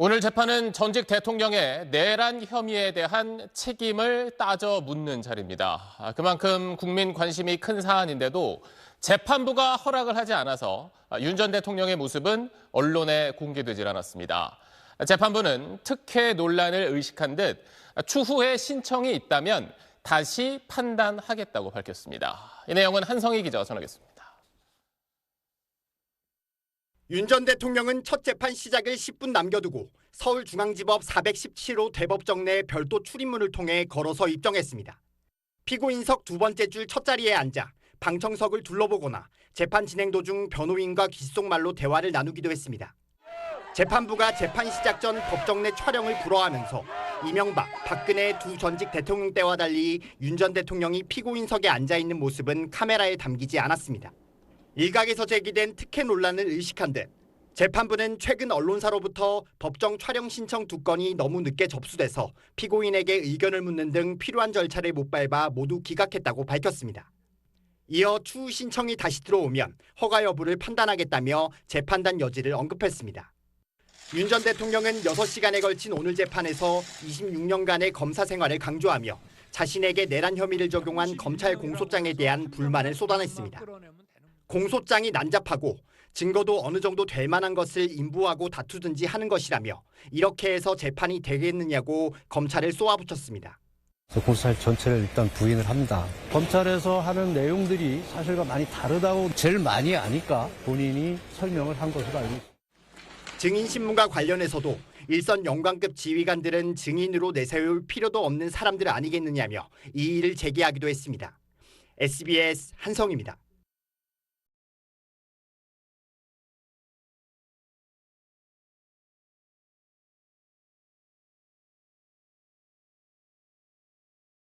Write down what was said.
오늘 재판은 전직 대통령의 내란 혐의에 대한 책임을 따져 묻는 자리입니다. 아, 그만큼 국민 관심이 큰 사안인데도 재판부가 허락을 하지 않아서 윤 전 대통령의 모습은 언론에 공개되질 않았습니다. 재판부는 특혜 논란을 의식한 듯 추후에 신청이 있다면 다시 판단하겠다고 밝혔습니다. 이 내용은 한성희 기자가 전하겠습니다. 윤 전 대통령은 첫 재판 시작을 10분 남겨두고 서울중앙지법 417호 대법정 내 별도 출입문을 통해 걸어서 입정했습니다. 피고인석 두 번째 줄 첫 자리에 앉아 방청석을 둘러보거나 재판 진행 도중 변호인과 귓속말로 대화를 나누기도 했습니다. 재판부가 재판 시작 전 법정 내 촬영을 불허하면서 이명박, 박근혜 두 전직 대통령 때와 달리 윤 전 대통령이 피고인석에 앉아 있는 모습은 카메라에 담기지 않았습니다. 일각에서 제기된 특혜 논란을 의식한 듯 재판부는 최근 언론사로부터 법정 촬영 신청 두 건이 너무 늦게 접수돼서 피고인에게 의견을 묻는 등 필요한 절차를 못 밟아 모두 기각했다고 밝혔습니다. 이어 추후 신청이 다시 들어오면 허가 여부를 판단하겠다며 재판단 여지를 언급했습니다. 윤 전 대통령은 6시간에 걸친 오늘 재판에서 26년간의 검사 생활을 강조하며 자신에게 내란 혐의를 적용한 검찰 공소장에 대한 불만을 쏟아냈습니다. 공소장이 난잡하고 증거도 어느 정도 될 만한 것을 인부하고 다투든지 하는 것이라며 이렇게 해서 재판이 되겠느냐고 검찰을 쏘아붙였습니다. 공수처 전체를 일단 부인을 합니다. 검찰에서 하는 내용들이 사실과 많이 다르다고 제일 많이 아니까 본인이 설명을 한 것으로 알고 있습니다. 증인신문과 관련해서도 일선 영광급 지휘관들은 증인으로 내세울 필요도 없는 사람들 아니겠느냐며 이의를 제기하기도 했습니다. SBS 한성입니다.